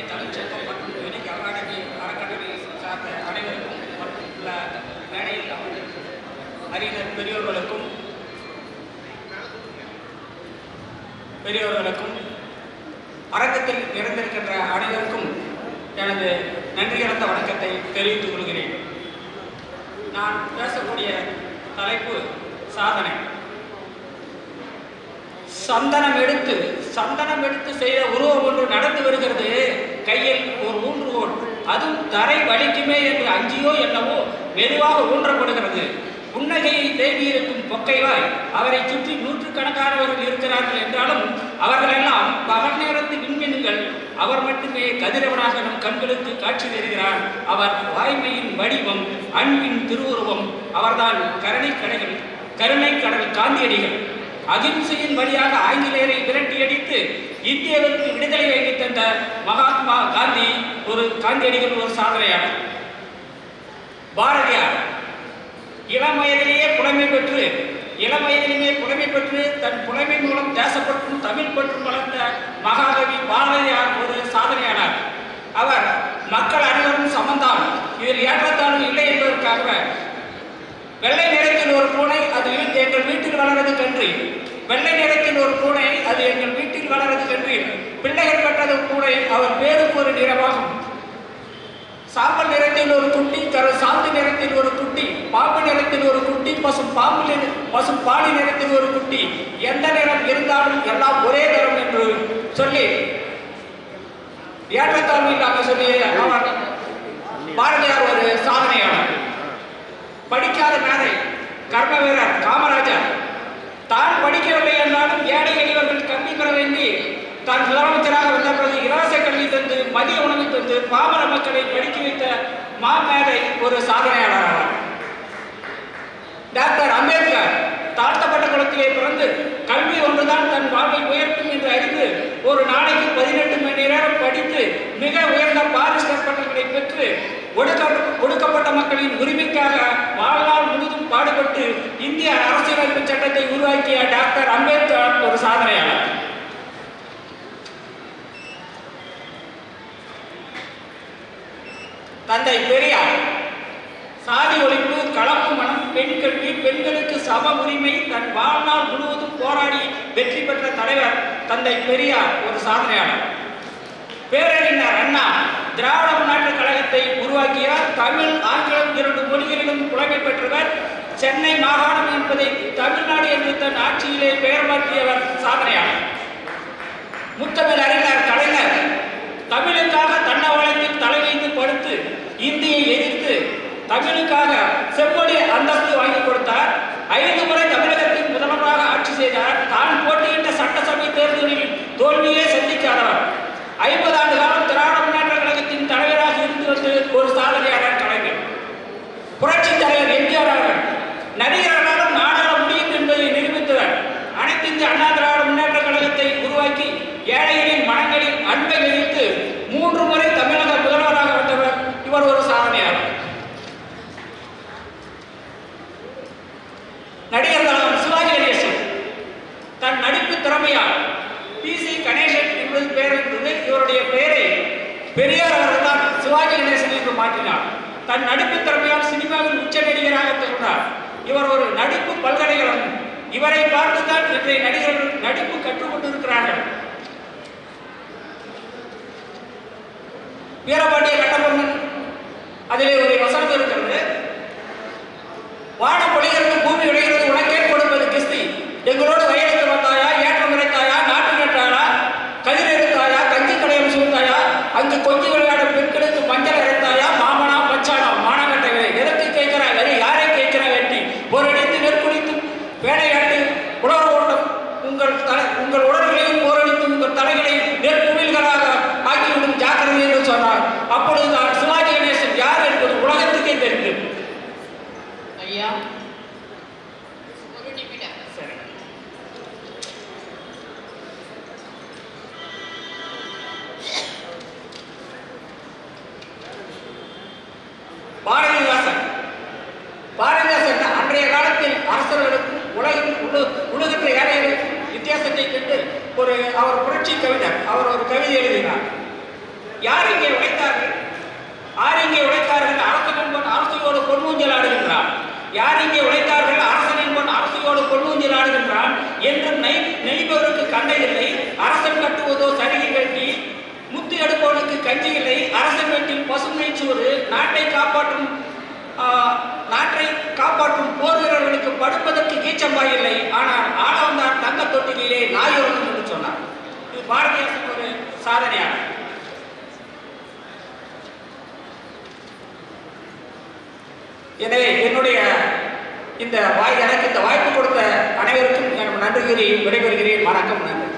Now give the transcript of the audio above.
இந்திய தமிழ்ச்சங்கம் மற்றும் இணை அகாடமி அறக்கட்டளை சார்ந்த அனைவருக்கும் மற்றும் உள்ள மேடையில் அமர்ந்திருக்கும் அறிஞர் பெரியோர்களுக்கும் பெரியோர்களுக்கும் அரங்கத்தில் நிறைந்திருக்கின்ற அனைவருக்கும் எனது நன்றி கலந்த வணக்கத்தை தெரிவித்துக் கொள்கிறேன். நான் பேசக்கூடிய தலைப்பு சாதனை. சந்தனம் எடுத்து சந்தனம் எடுத்து செய்த உருவம் ஒன்று நடந்து வருகிறது. கையில் ஒரு ஊன்றுகோல் அதுவும் தரை வலிக்குமே என்று அஞ்சியோ என்னவோ மெதுவாக ஊன்றப்படுகிறது. புன்னகையை தேடியிருக்கும் பொக்கைவாய் அவரை சுற்றி நூற்றுக்கணக்கானவர்கள் இருக்கிறார்கள் என்றாலும் அவர்களெல்லாம் பகல் நேரத்து விண்மீன்கள். அவர் மட்டுமே கதிரவனாக நம் கண்களுக்கு காட்சி தருகிறார். அவர் வாய்மையின் வடிவம் அன்பின் திருவுருவம். அவர்தான் கருணை கடைகள் கருணை கடல் காந்தியடிகள். அகிம்சையின் வழியாக ஆங்கிலேயரை விரட்டியடித்து இந்தியாவிற்கு விடுதலை வாங்கி தந்த மகாத்மா காந்தி ஒரு காந்தியடிகள் ஒரு சாதனையாளர். பாரதியார். இளம் வயதிலேயே புலமை பெற்று இளம் வயதிலேயே புலமை பெற்று தன் புலமை மூலம் தேசப்பற்றும் தமிழ் பற்றும் வளர்ந்த மகாகவி பாரதியார் ஒரு சாதனையானார் அவர் மக்கள் அனைவரும் சமந்தான் இதில் ஏற்றத்தாழ்வு இல்லை என்பதற்காக வெள்ளை நிறத்தில் ஒரு பூனை அது வீ- எங்கள் வீட்டில் வெள்ளை நிறத்தின் ஒரு பூனை அது எங்கள் வீட்டில் வளர்றது சென்று பிள்ளைகள் பெற்றது பூனை அவர் பேருக்கு ஒரு நிறமாகும். சாம்பல் நிறத்தில் ஒரு குட்டி கரு சாந்து நிறத்தில் ஒரு குட்டி பாம்பு நிறத்தில் ஒரு குட்டி பசும் பாம்பு பசும் பாடி நிறத்தில் ஒரு குட்டி. எந்த நிறம் இருந்தாலும் எல்லாம் ஒரே நிறம் என்று சொல்லி ஏற்றத்தாழ்வு இல்லாமல் சொல்லி அவர் பாரதியார் ஒரு சாதனையாளர். படிக்காத மேதை கர்ம வீரர் காமராஜர். தான் படிக்கவில்லை என்றாலும் ஏழை எளியவர்கள் கல்வி பெற வேண்டி தான் முதலமைச்சராக வந்த பிறகு இலவச கல்வி தந்து மதிய உணவு தந்து பாமர மக்களை படிக்க வைத்த மாமேதை ஒரு சாதனையாளரான டாக்டர் அம்பேத்கர் தாழ்த்தப்பட்ட குளத்திலே பிறந்து கல்வி ஒன்றுதான் தன் வாழ்வை உயர்த்தும் என்று அறிந்து ஒரு நாளைக்கு பதினெட்டு மணி நேரம் படித்து மிக உயர்ந்த பாரிஸ்டர் பட்டங்களை பெற்று இந்திய அரசியலமைப்பு சட்டத்தை உருவாக்கிய டாக்டர் அம்பேத்கர் ஒரு சாதனையாளர். தந்தை பெரியார் சாதி ஒழிப்பு கலப்பு மனம் பெண் கல்வி பெண்களுக்கு சம உரிமை தன் வாழ்நாள் முழுவதும் போராடி வெற்றி பெற்ற தலைவர் தந்தை பெரியார் ஒரு சாதனையாளர். பேரறிஞர் அண்ணா திராவிட முன்னேற்ற கழகத்தை உருவாக்கியார் தமிழ் ஆங்கிலம் இரண்டு மொழிகள் சென்னை மாகாணம் என்பதை தமிழ்நாடு என்று தன் ஆட்சியிலே பெயர் மாற்றியவர் சாதனையாளர். முத்தமிழ் அறிஞர் கலைஞர் தமிழுக்காக தன்னவளத்தில் தலையீந்து படுத்து இந்தியை எதிர்த்து தமிழுக்காக மாற்றினார். தன் நடிப்பு திறமையால் சினிமாவில் உச்ச நடிகராக திகழ்ந்தார் இவர் ஒரு நடிப்பு பல்கலைக்கழகம். இவரை பார்த்துதான் இன்றைய நடிகர்கள் நடிப்பு கற்றுக்கொண்டிருக்கிறார்கள். வீரபாண்டிய கட்டபொம்மன் அதிலே ஒரு வசனம் இருக்கிறது வானம் பொழிகிறது பூமி விளைகிறது உனக்கே கொடுப்பது கிஸ்தி எங்களோடு ஐயா ஒரு நிமிடம் சரி பாரதிதாசன் பாரதிதாசன் அன்றைய காலத்தில் அரசர்களுக்கும் உலகின் உலு உலகற்ற ஏழைகளுக்கும் வித்தியாசத்தை கண்டு ஒரு அவர் புரட்சி கவிஞர் அவர் ஒரு கவிதை எழுதினார். யார் இங்கே உழைத்தார்கள் யார் இங்கே உழைத்தார்கள் அரசன் என்பன் அரசையோடு பொன்மூஞ்சல் ஆடுகின்றான். யார் இங்கே உழைத்தார்கள்? அரசன் என்பன் அரசையோடு பொன்மூஞ்சல் ஆடுகின்றான் என்று நெய் நெய்பவருக்கு கண்டை இல்லை. அரசன் கட்டுவதோ சரிகை கட்டி முத்து எடுப்பவனுக்கு கஞ்சி இல்லை. அரசன் வீட்டில் பசுமை சோறு. நாட்டை காப்பாற்றும் நாட்டை காப்பாற்றும் போர் வீரர்களுக்கு படுப்பதற்கு கீச்சம்பாய் இல்லை. ஆனால் ஆளவந்தார் தங்க தொட்டிலே நாய் உறங்கும் என்று சொன்னார். இது பாரதியாசன் ஒரு சாதனையாளர் எனவே என்னுடைய இந்த வாய் எனக்கு இந்த வாய்ப்பு கொடுத்த அனைவருக்கும் நான் நன்றி கூறி விடைபெறுகிறேன். வணக்கம் நன்றி.